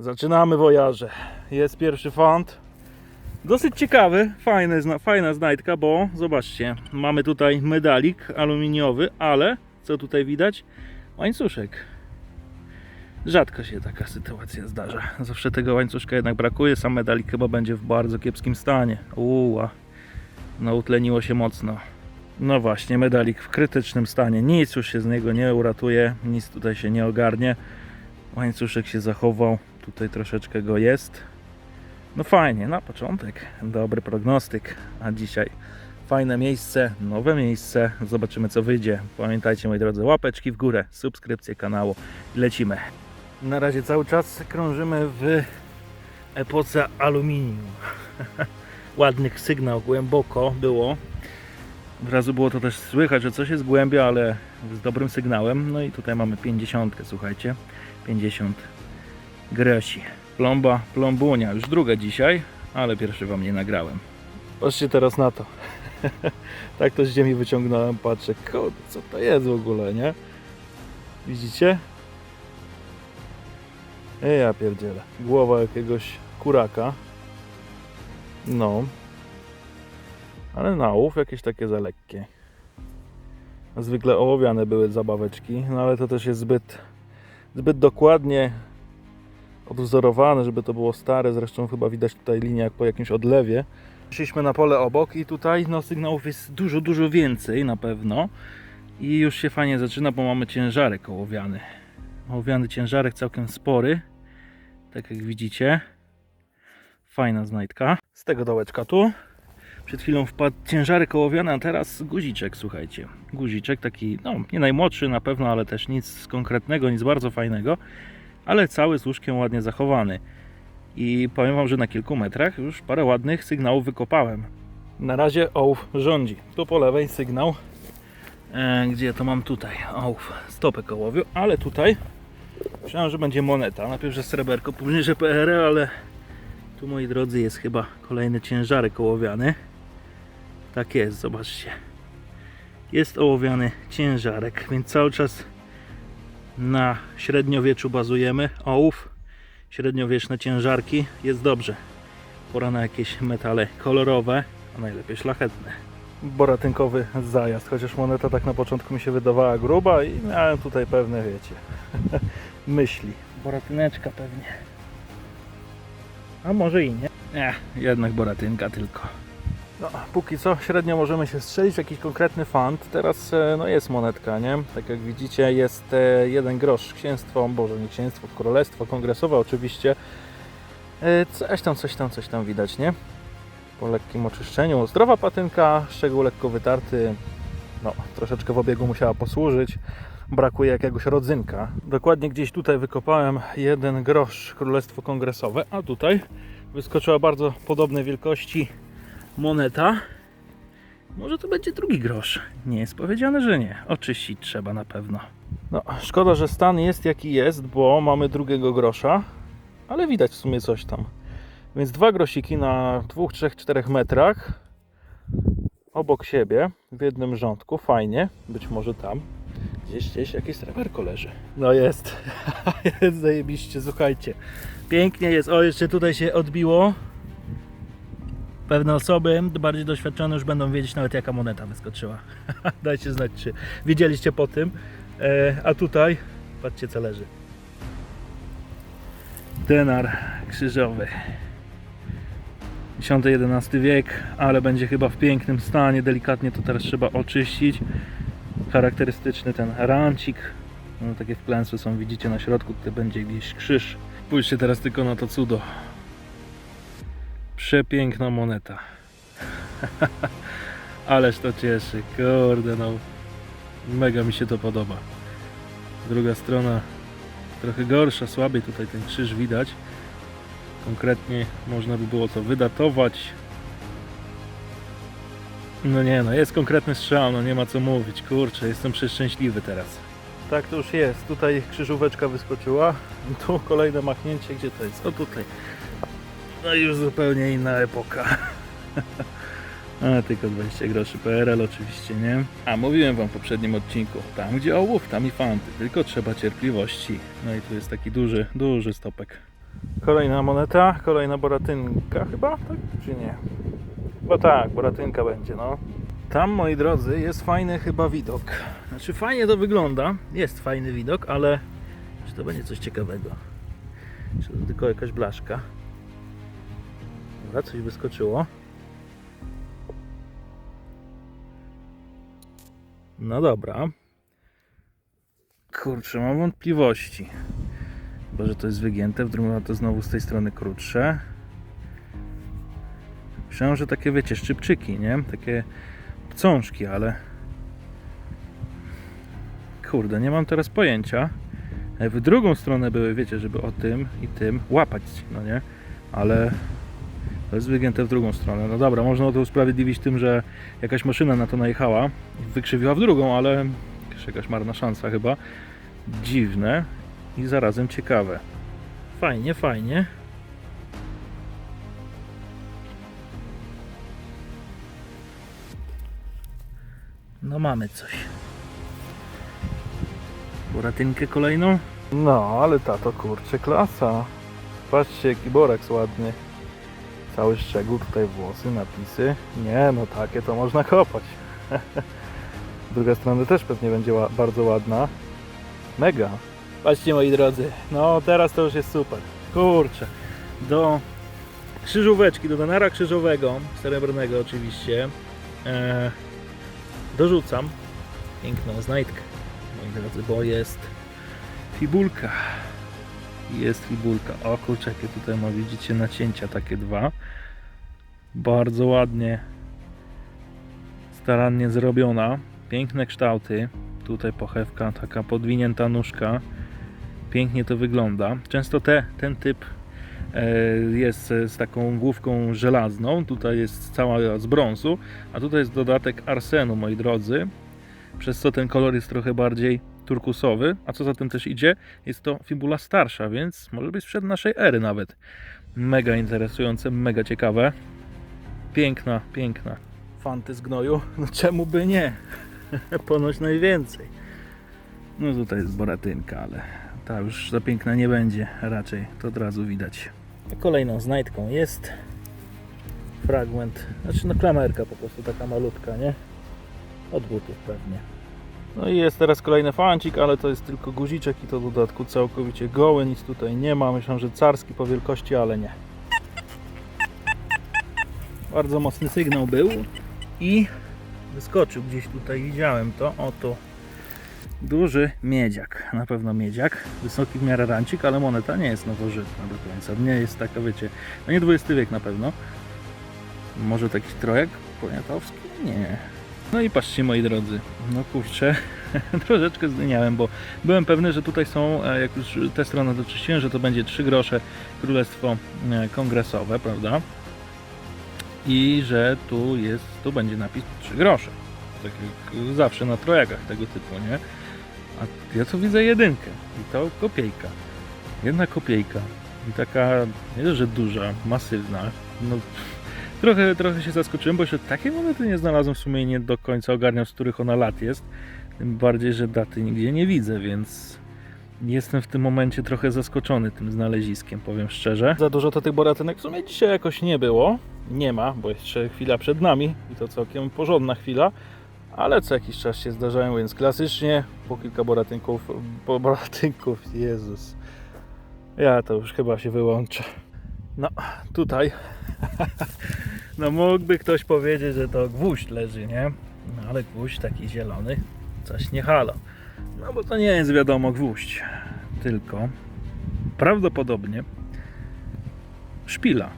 Zaczynamy wojaże. Jest pierwszy font. Dosyć ciekawy, fajny, fajna znajdka, bo zobaczcie, mamy tutaj medalik aluminiowy, ale co tutaj widać? Łańcuszek. Rzadko się taka sytuacja zdarza. Zawsze tego łańcuszka jednak brakuje. Sam medalik chyba będzie w bardzo kiepskim stanie. Uła. No utleniło się mocno. No właśnie, medalik w krytycznym stanie. Nic już się z niego nie uratuje, nic tutaj się nie ogarnie. Łańcuszek się zachował, tutaj troszeczkę go jest. No fajnie, na początek dobry prognostyk, a dzisiaj fajne miejsce, nowe miejsce. Zobaczymy co wyjdzie. Pamiętajcie moi drodzy, łapeczki w górę, subskrypcję kanału i lecimy. Na razie cały czas krążymy w epoce aluminium. Ładny sygnał, głęboko było. Od razu było to też słychać, że coś jest głębia, ale z dobrym sygnałem. No i tutaj mamy 50, słuchajcie. 50 grosi. Plomba, plombunia. Już druga dzisiaj, ale pierwszy wam nie nagrałem. Patrzcie teraz na to. tak to z ziemi wyciągnąłem, patrzę. Kurde, co to jest w ogóle, nie? Widzicie? Ej, ja pierdzielę. Głowa jakiegoś kuraka. No. Ale na ołów jakieś takie za lekkie. Zwykle ołowiane były zabaweczki, no ale to też jest zbyt, zbyt dokładnie odwzorowane, żeby to było stare. Zresztą chyba widać tutaj linię jak po jakimś odlewie. Szliśmy na pole obok i tutaj no, sygnałów jest dużo, dużo więcej na pewno. I już się fajnie zaczyna, bo mamy ciężarek ołowiany. Ołowiany ciężarek całkiem spory. Tak jak widzicie. Fajna znajdka. Z tego dołeczka tu. Przed chwilą wpadł ciężarek ołowiany, a teraz guziczek, słuchajcie. Guziczek taki, no nie najmłodszy na pewno, ale też nic konkretnego, nic bardzo fajnego, ale cały z łóżkiem ładnie zachowany. I powiem Wam, że na kilku metrach już parę ładnych sygnałów wykopałem. Na razie ołów rządzi. Tu po lewej sygnał. E, gdzie to mam tutaj? Ołów, stopek ołowiu, ale tutaj myślałem, że będzie moneta. Najpierw, że sreberko, później, że PRL, ale tu moi drodzy jest chyba kolejny ciężarek ołowiany. Tak jest, zobaczcie. Jest ołowiany ciężarek, więc cały czas na średniowieczu bazujemy. Ołów, średniowieczne ciężarki, jest dobrze. Pora na jakieś metale kolorowe, a najlepiej szlachetne. Boratynkowy zajazd, chociaż moneta tak na początku mi się wydawała gruba i miałem tutaj pewne, wiecie, myśli. Boratyneczka pewnie. A może i nie. Nie, jednak boratynka tylko. No, póki co średnio możemy się strzelić w jakiś konkretny fant. Teraz e, no, jest monetka, nie? Tak jak widzicie jest e, jeden grosz księstwo, boże nie księstwo, królestwo kongresowe oczywiście. E, Coś tam, coś tam, coś tam widać, nie? Po lekkim oczyszczeniu. Zdrowa patynka, szczegół lekko wytarty. No, troszeczkę w obiegu musiała posłużyć. Brakuje jakiegoś rodzynka. Dokładnie gdzieś tutaj wykopałem jeden grosz królestwo kongresowe, a tutaj wyskoczyła bardzo podobnej wielkości moneta. Może to będzie drugi grosz. Nie jest powiedziane, że nie. Oczyścić trzeba na pewno. No, szkoda, że stan jest jaki jest, bo mamy drugiego grosza, ale widać w sumie coś tam. Więc dwa grosiki na 2, 3, 4 metrach obok siebie w jednym rządku. Fajnie. Być może tam gdzieś, gdzieś jakieś sreberko leży. No jest. jest zajebiście, słuchajcie. Pięknie jest. O, jeszcze tutaj się odbiło pewne osoby bardziej doświadczone już będą wiedzieć nawet jaka moneta wyskoczyła. Dajcie znać, czy wiedzieliście po tym. E, a tutaj, patrzcie co leży. Denar krzyżowy. X-XI wiek, ale będzie chyba w pięknym stanie. Delikatnie to teraz trzeba oczyścić. Charakterystyczny ten rancik. No, takie wklęsły są, widzicie na środku, tutaj będzie gdzieś krzyż. Spójrzcie teraz tylko na to cudo. Przepiękna moneta. Ależ to cieszy, kurde no. Mega mi się to podoba. Druga strona trochę gorsza, słabiej tutaj ten krzyż widać. Konkretnie można by było to wydatować. No nie no, jest konkretny strzał, no nie ma co mówić. Kurczę, jestem przeszczęśliwy teraz. Tak to już jest. Tutaj krzyżóweczka wyskoczyła. Tu kolejne machnięcie, gdzie to jest? O tutaj. No już zupełnie inna epoka. A, tylko 20 groszy PRL oczywiście, nie? A, mówiłem Wam w poprzednim odcinku, tam gdzie ołów, tam i fanty, tylko trzeba cierpliwości. No i tu jest taki duży, duży stopek. Kolejna moneta, kolejna boratynka chyba, tak czy nie? Bo tak, boratynka będzie, no. Tam, moi drodzy, jest fajny chyba widok. Znaczy fajnie to wygląda, jest fajny widok, ale czy to będzie coś ciekawego? Czy to tylko jakaś blaszka? Dobra, coś wyskoczyło. No dobra. Kurczę, mam wątpliwości. Bo że to jest wygięte, w drugim to znowu z tej strony krótsze. Myślałem, że takie wiecie, szczypczyki, nie? Takie pcążki, ale kurde, nie mam teraz pojęcia. E, W drugą stronę były, wiecie, żeby o tym i tym łapać, no nie? Ale to jest wygięte w drugą stronę. No dobra, można to usprawiedliwić tym, że jakaś maszyna na to najechała i wykrzywiła w drugą, ale też jakaś marna szansa chyba. Dziwne i zarazem ciekawe. Fajnie, fajnie. No mamy coś. Boratynkę kolejną? No, ale ta to kurczę klasa. Patrzcie jaki boraks ładny. Cały szczegół, tutaj włosy, napisy. Nie, no takie to można kopać. Druga strona też pewnie będzie ła- bardzo ładna. Mega. Patrzcie moi drodzy, no teraz to już jest super. Kurczę. Do krzyżóweczki, do denara krzyżowego, srebrnego oczywiście, e, dorzucam piękną znajdkę, moi drodzy, bo jest fibulka. Jest fibulka. O kurczę, jakie tutaj ma, widzicie, nacięcia takie dwa. Bardzo ładnie, starannie zrobiona. Piękne kształty. Tutaj pochewka, taka podwinięta nóżka. Pięknie to wygląda. Często te, ten typ e, jest z taką główką żelazną. Tutaj jest cała z brązu, a tutaj jest dodatek arsenu, moi drodzy. Przez co ten kolor jest trochę bardziej turkusowy, a co za tym też idzie, jest to fibula starsza, więc może być sprzed naszej ery nawet. Mega interesujące, mega ciekawe. Piękna, piękna. Fanty z gnoju? No czemu by nie? Ponoć najwięcej. No tutaj jest boratynka, ale ta już za piękna nie będzie raczej, to od razu widać. Kolejną znajdką jest fragment, znaczy no klamerka po prostu taka malutka, nie? Od butów pewnie. No i jest teraz kolejny fancik, ale to jest tylko guziczek i to w dodatku całkowicie goły, nic tutaj nie ma. Myślę, że carski po wielkości, ale nie. Bardzo mocny sygnał był i wyskoczył gdzieś tutaj, widziałem to, oto duży miedziak, na pewno miedziak, wysoki w miarę rancik, ale moneta nie jest nowożytna do końca, nie jest taka, wiecie, no nie XX wiek na pewno, może taki trojek poniatowski? Nie. No i patrzcie moi drodzy, no kurczę, troszeczkę zdyniałem, bo byłem pewny, że tutaj są, e, jak już tę stronę doczyściłem, że to będzie 3 grosze Królestwo e, Kongresowe, prawda? I że tu jest, tu będzie napis 3 grosze. Tak jak zawsze na trojakach tego typu, nie? A ja tu widzę jedynkę i to kopiejka. Jedna kopiejka i taka, nie że duża, masywna, no trochę, trochę się zaskoczyłem, bo jeszcze takiej monety nie znalazłem w sumie nie do końca ogarniam, z których ona lat jest. Tym bardziej, że daty nigdzie nie widzę, więc jestem w tym momencie trochę zaskoczony tym znaleziskiem, powiem szczerze. Za dużo to tych boratynek w sumie dzisiaj jakoś nie było. Nie ma, bo jeszcze chwila przed nami i to całkiem porządna chwila. Ale co jakiś czas się zdarzają, więc klasycznie po kilka boratynków, po boratynków, Jezus. Ja to już chyba się wyłączę. No, tutaj no mógłby ktoś powiedzieć, że to gwóźdź leży, nie? No ale gwóźdź taki zielony, coś nie halo. No bo to nie jest wiadomo gwóźdź, tylko prawdopodobnie szpila.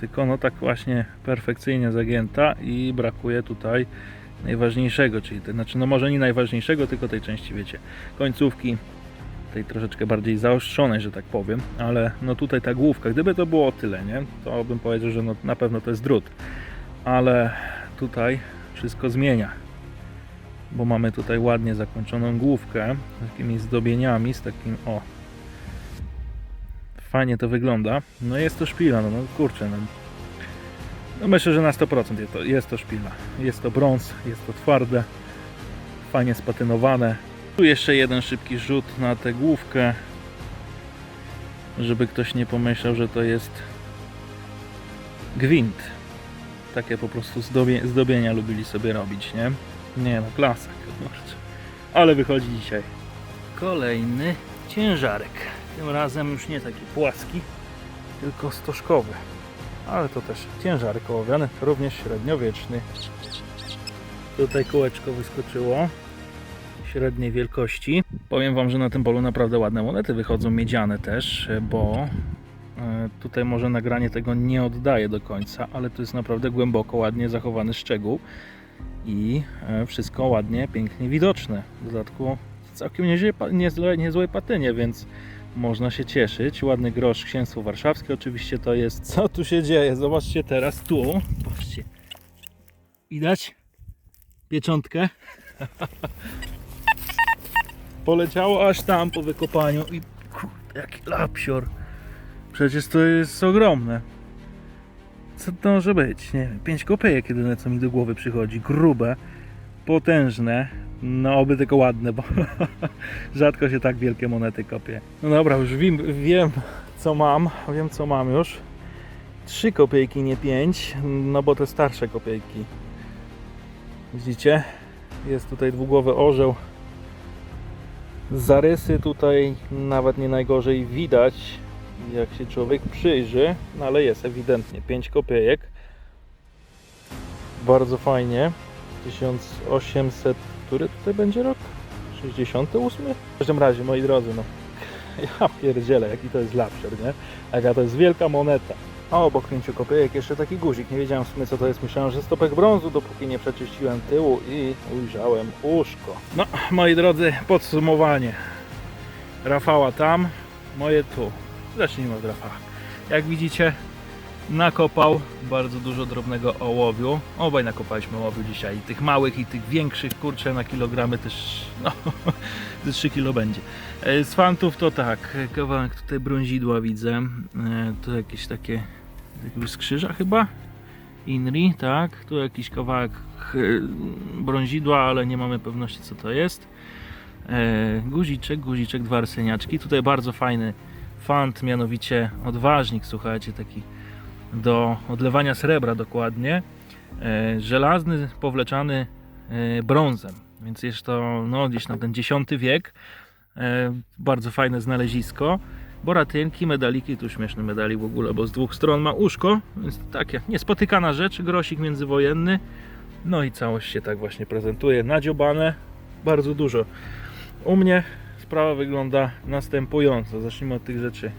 Tylko no tak właśnie perfekcyjnie zagięta i brakuje tutaj najważniejszego, czyli te, znaczy no może nie najważniejszego, tylko tej części, wiecie, końcówki tej troszeczkę bardziej zaostrzonej, że tak powiem, ale no tutaj ta główka, gdyby to było tyle, nie, to bym powiedział, że no na pewno to jest drut, ale tutaj wszystko zmienia, bo mamy tutaj ładnie zakończoną główkę z takimi zdobieniami, z takim o fajnie to wygląda, no jest to szpila, no, no kurczę, no, no myślę, że na 100% jest to, jest to szpila, jest to brąz, jest to twarde, fajnie spatynowane, tu jeszcze jeden szybki rzut na tę główkę. żeby ktoś nie pomyślał, że to jest gwint. Takie po prostu zdobie, zdobienia lubili sobie robić, nie? Nie no, klasa, kurczę. Ale wychodzi dzisiaj. Kolejny ciężarek. Tym razem już nie taki płaski, tylko stożkowy. Ale to też ciężarek ołowiany, również średniowieczny. Tutaj kółeczko wyskoczyło średniej wielkości. Powiem Wam, że na tym polu naprawdę ładne monety wychodzą, miedziane też, bo e, tutaj może nagranie tego nie oddaje do końca, ale to jest naprawdę głęboko, ładnie zachowany szczegół i e, wszystko ładnie, pięknie widoczne. W dodatku całkiem nieźle, niezłe, niezłej patynie, więc można się cieszyć. Ładny grosz księstwo warszawskie oczywiście to jest. Co tu się dzieje? Zobaczcie teraz tu. Patrzcie. Widać? Pieczątkę. Poleciało aż tam po wykopaniu i kurde, jaki lapsior. Przecież to jest ogromne. Co to może być? Nie wiem, 5 kopejek jedyne co mi do głowy przychodzi. Grube, potężne. No oby tylko ładne, bo rzadko się tak wielkie monety kopie. No dobra, już wiem, wiem co mam. Wiem co mam już. 3 kopiejki, nie 5, no bo te starsze kopiejki. Widzicie? Jest tutaj dwugłowy orzeł. Zarysy tutaj nawet nie najgorzej widać, jak się człowiek przyjrzy, no ale jest ewidentnie 5 kopiejek. Bardzo fajnie. 1800, który tutaj będzie rok? 68? W każdym razie, moi drodzy, no ja pierdzielę, jaki to jest lapsior, nie? Jaka to jest wielka moneta. A obok 5 kopiejek jeszcze taki guzik. Nie wiedziałem w sumie co to jest. Myślałem, że stopek brązu, dopóki nie przeczyściłem tyłu i ujrzałem uszko. No, moi drodzy, podsumowanie. Rafała tam, moje tu. Zacznijmy od Rafała. Jak widzicie, nakopał bardzo dużo drobnego ołowiu. Obaj nakopaliśmy ołowiu dzisiaj. I tych małych i tych większych, kurczę, na kilogramy też, no, ze 3 kilo będzie. E, Z fantów to tak, kawałek tutaj brązidła widzę. E, Tu jakieś takie, jakby z krzyża chyba. Inri, tak. Tu jakiś kawałek e, brązidła, ale nie mamy pewności co to jest. E, Guziczek, guziczek, dwa arseniaczki. Tutaj bardzo fajny fant, mianowicie odważnik, słuchajcie, taki do odlewania srebra dokładnie. E, Żelazny, powleczany brązem, więc jest to no, gdzieś na ten X wiek. Bardzo fajne znalezisko. Boratynki, medaliki, tu śmieszny medalik w ogóle, bo z dwóch stron ma uszko, więc takie niespotykana rzecz, grosik międzywojenny. No i całość się tak właśnie prezentuje, nadziobane, bardzo dużo. U mnie sprawa wygląda następująco. Zacznijmy od tych rzeczy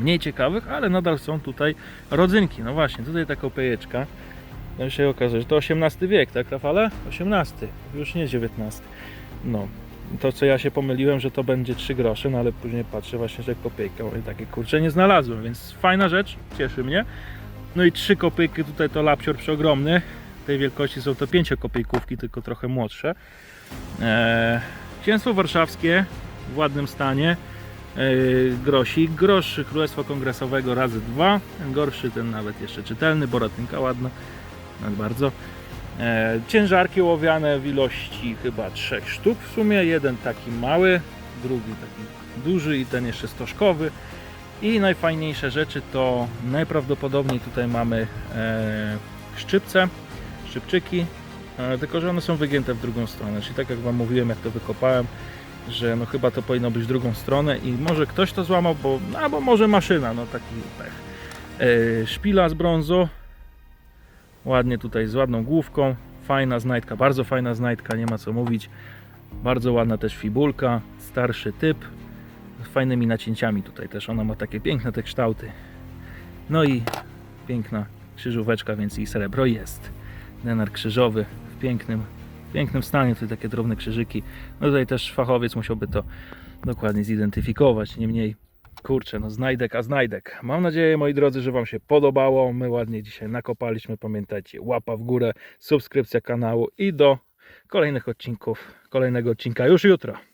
mniej ciekawych, ale nadal są tutaj rodzynki. No właśnie, tutaj ta kopejeczka. No się okaże, że to XVIII wiek, tak Rafale? XVIII, już nie XIX. No, to co ja się pomyliłem, że to będzie 3 grosze, no ale później patrzę właśnie, że kopejka i takie kurcze nie znalazłem, więc fajna rzecz, cieszy mnie. No i 3 kopejki, tutaj to lapsior przeogromny. Tej wielkości są to 5 kopejkówki, tylko trochę młodsze. Eee, Księstwo warszawskie w ładnym stanie. Eee, grosik, grosz Królestwa Kongresowego razy dwa. Ten gorszy, ten nawet jeszcze czytelny, boratynka ładna, tak bardzo. E, ciężarki ołowiane w ilości chyba trzech sztuk w sumie. Jeden taki mały, drugi taki duży i ten jeszcze stożkowy. I najfajniejsze rzeczy to najprawdopodobniej tutaj mamy e, szczypce, szczypczyki, e, tylko że one są wygięte w drugą stronę. Czyli tak jak Wam mówiłem, jak to wykopałem, że no chyba to powinno być drugą stronę i może ktoś to złamał, bo, albo może maszyna, no taki pech. Szpila z brązu, ładnie tutaj z ładną główką, fajna znajdka, bardzo fajna znajdka, nie ma co mówić. Bardzo ładna też fibulka, starszy typ, z fajnymi nacięciami tutaj też, ona ma takie piękne te kształty. No i piękna krzyżóweczka, więc i srebro jest. Denar krzyżowy w pięknym, pięknym stanie, tutaj takie drobne krzyżyki. No tutaj też fachowiec musiałby to dokładnie zidentyfikować, niemniej Kurczę, no znajdek a znajdek. Mam nadzieję, moi drodzy, że Wam się podobało. My ładnie dzisiaj nakopaliśmy. Pamiętajcie, łapa w górę, subskrypcja kanału i do kolejnych odcinków, kolejnego odcinka już jutro.